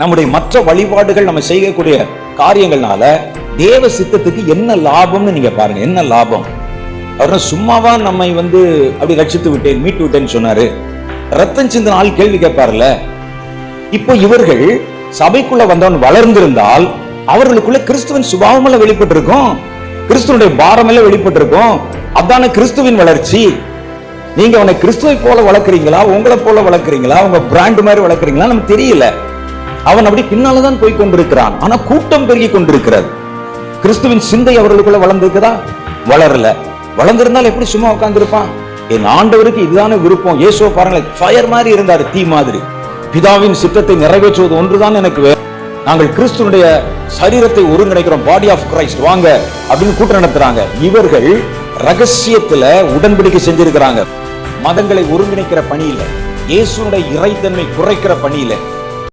நம்முடைய மற்ற வழிபாடுகள் நம்ம செய்யக்கூடிய காரியங்கள்னால தேவ சித்தத்துக்கு என்ன லாபம்னு நீங்க பாருங்க. என்ன லாபம்? அவர் சும்மாவா நம்மை வந்து அப்படி ரட்சித்து விட்டேன் மீட்டு விட்டேன்னு சொன்னாரு. ரத்தம் சிந்தின ஆள் கேள்வி கேட்பார்ல இப்போ இவர்கள் சபைக்குள்ள வந்தவன் வளர்ந்திருந்தால் அவர்களுக்குள்ள கிறிஸ்துவின் சுபாவமெல்லாம் வெளிப்பட்டிருக்கும். கிறிஸ்துவனுடைய பாரம் எல்லாம் வெளிப்பட்டிருக்கும். அதான கிறிஸ்துவின் வளர்ச்சி. நீங்க அவனை கிறிஸ்துவை போல வளர்க்குறீங்களா? உங்களை போல வளர்க்குறீங்களா? உங்க பிராண்ட் மாதிரி வளர்க்குறீங்களா? நமக்கு தெரியல. அவன் அப்படி பின்னாலதான் போய் கொண்டிருக்கிறான். ஆனா கூட்டம் பெருகி கொண்டிருக்கிறது. கிறிஸ்துவின் சிந்தை அவர்களுக்குள்ள வளர்ந்திருக்குதா? வளரல. வளர்ந்திருந்தால் எப்படி சும்மா உட்கார்ந்திருப்பான்? என் ஆண்டவருக்கு இதுதான விருப்பம். ஏசோ பாருங்களேன் ஃபயர் மாதிரி இருந்தார் தீ மாதிரி. பிதாவின் சித்தத்தை நிறைவேற்றுவது ஒன்றுதான் எனக்கு நாங்கள் கிறிஸ்துவனுடைய சரீரத்தை ஒருங்கிணைக்கிறோம் பாடி ஆஃப் கிரைஸ்ட் வாங்க அப்படின்னு கூட்டம் நடத்துறாங்க. இவர்கள் ரகசியத்துல உடன்படிக்கை செஞ்சிருக்கிறாங்க. மதங்களை ஒருங்கிணைக்கிற பணியில இயேசுனுடைய இறைத்தன்மை குறைக்கிற பணியில